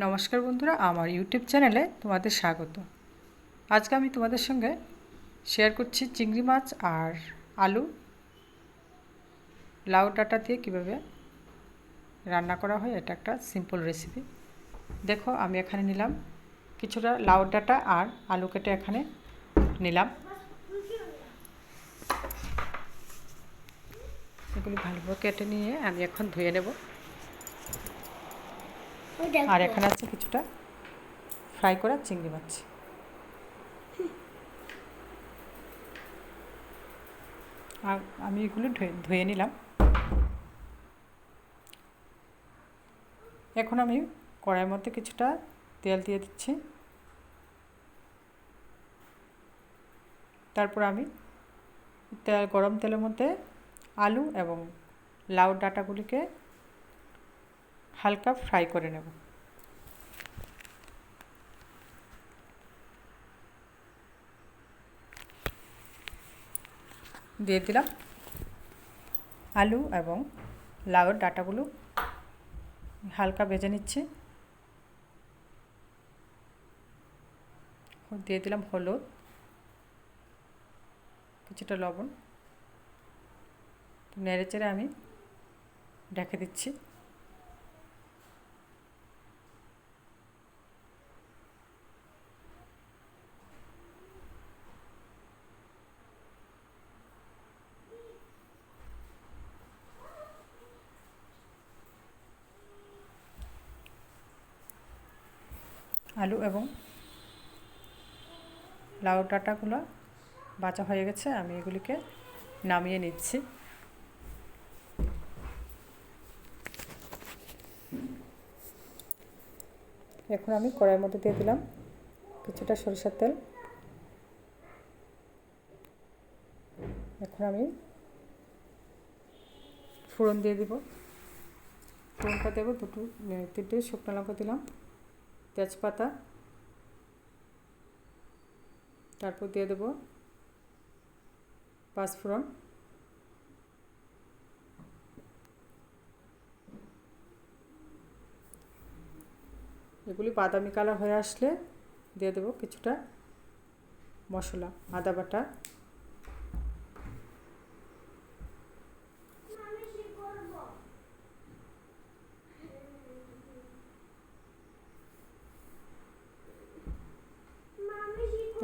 নমস্কার বন্ধুরা, আমার ইউটিউব চ্যানেলে তোমাদের স্বাগত। আজকে আমি তোমাদের সঙ্গে শেয়ার করছি চিংড়ি মাছ আর আলু। লাউ ডাঁটা দিয়ে কীভাবে রান্না করা হয়, এটা একটা সিম্পল রেসিপি দেখো, আমি এখানে নিলাম কিছুটা লাউ ডাঁটা আর আলু কেটে এখানে নিলাম। এগুলি ভালোভাবে কেটে নিয়ে আমি এখন ধুয়ে নেব। আর এখানে আছে কিছুটা ফ্রাই করা চিংড়ি মাছ। আর আমি এগুলো ধুয়ে নিলাম। এখন আমি কড়াইয়ের মধ্যে কিছুটা তেল দিয়ে দিচ্ছি। তারপর আমি তেল, গরম তেলের মধ্যে আলু এবং লাউ ডাঁটাগুলিকে হালকা ফ্রাই করে নেব। দিয়ে দিলাম আলু এবং লাউয়ের ডাঁটাগুলো। হালকা ভেজে নিচ্ছি। দিয়ে দিলাম হলুদ, কিছুটা লবণ। নেড়ে চেড়ে আমি ঢেকে দিচ্ছি। আলু এবং লাউ ডাঁটাগুলো বাঁচা হয়ে গেছে, আমি এগুলিকে নামিয়ে নিচ্ছি। এখন আমি কড়াইয়ের মধ্যে দিয়ে দিলাম কিছুটা সরিষার তেল। এখন আমি ফোড়ন দিয়ে দিব। ফোড়নটা দেবো দুটো, তিনটে শুকনো লঙ্কা দিলাম। তেজপাতা। তারপর দিয়ে দেবো পাঁচফোড়ন। এগুলি বাদামি কালার হয়ে আসলে দিয়ে দেবো কিছুটা মশলা, আদা বাটা।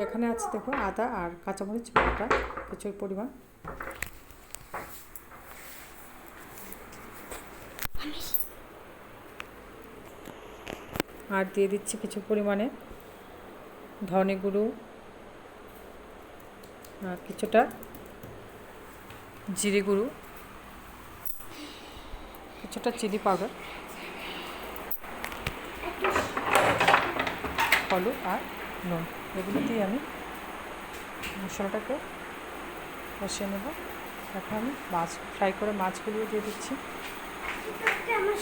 এখানে আছে দেখো আদা আর কাঁচামরিচ বাটা, প্রচুর পরিমাণ। আর দিয়ে দিচ্ছি কিছু পরিমাণে ধনে গুঁড়ো আর কিছুটা জিরে গুঁড়ো, কিছুটা চিলি পাউডার, হলুদ আর নুন। এগুলো দিয়ে আমি মশলাটাকে কষিয়ে নেব। এখন আমি মাছ ফ্রাই করে মাছগুলিও দিয়ে দিচ্ছি। আমার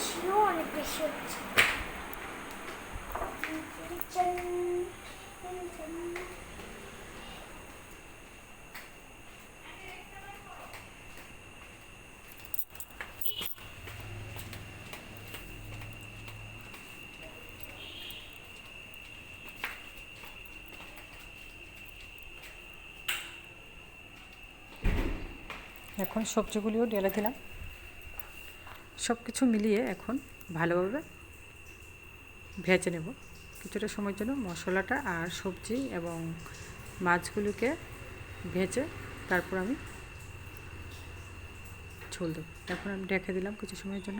এখন সবজিগুলিও ঢেলে দিলাম। সব কিছু মিলিয়ে এখন ভালোভাবে ভেজে নেব। কিছুটা সময়ের জন্য মশলাটা আর সবজি এবং মাছগুলিকে ভেজে তারপর আমি ঝোল দেবো। এখন আমি ঢেকে দিলাম কিছু সময়ের জন্য।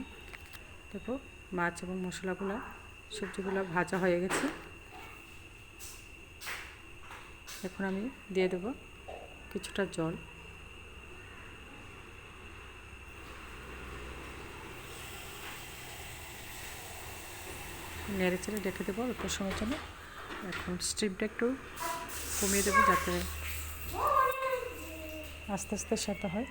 দেখো, মাছ এবং মশলাগুলো, সবজিগুলো ভাজা হয়ে গেছে। এখন আমি দিয়ে দেবো কিছুটা জল। নেড়ে চেড়ে রেখে দেবো অল্প সময়ের জন্য। এখন স্টিমটা একটু কমিয়ে দেবো যাতে আস্তে আস্তে সেদ্ধ হয়।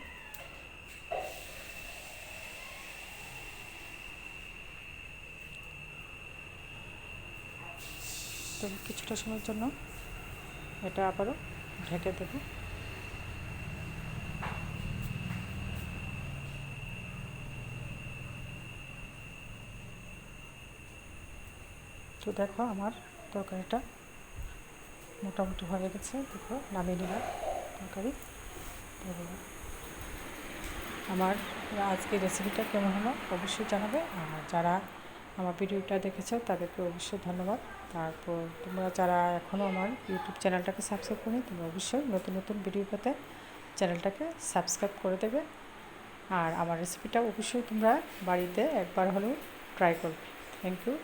তো কিছুটা সময়ের জন্য এটা আবারও ঢেকে দেবো। তো দেখো আমার তরকারিটা মোটামুটি হয়ে গেছে। দেখো, নামিয়ে নিলাম তরকারি। আমার আজকের রেসিপিটা কেমন হলো অবশ্যই জানাবে। আর যারা আমার ভিডিওটা দেখেছ, তাদেরকে অবশ্যই ধন্যবাদ। তারপর তোমরা যারা এখনও আমার ইউটিউব চ্যানেলটাকে সাবস্ক্রাইব করি তোমরা অবশ্যই নতুন নতুন ভিডিও পেতে চ্যানেলটাকে সাবস্ক্রাইব করে দেবে। আর আমার রেসিপিটা অবশ্যই তোমরা বাড়িতে একবার হলেও ট্রাই করবে। Thank you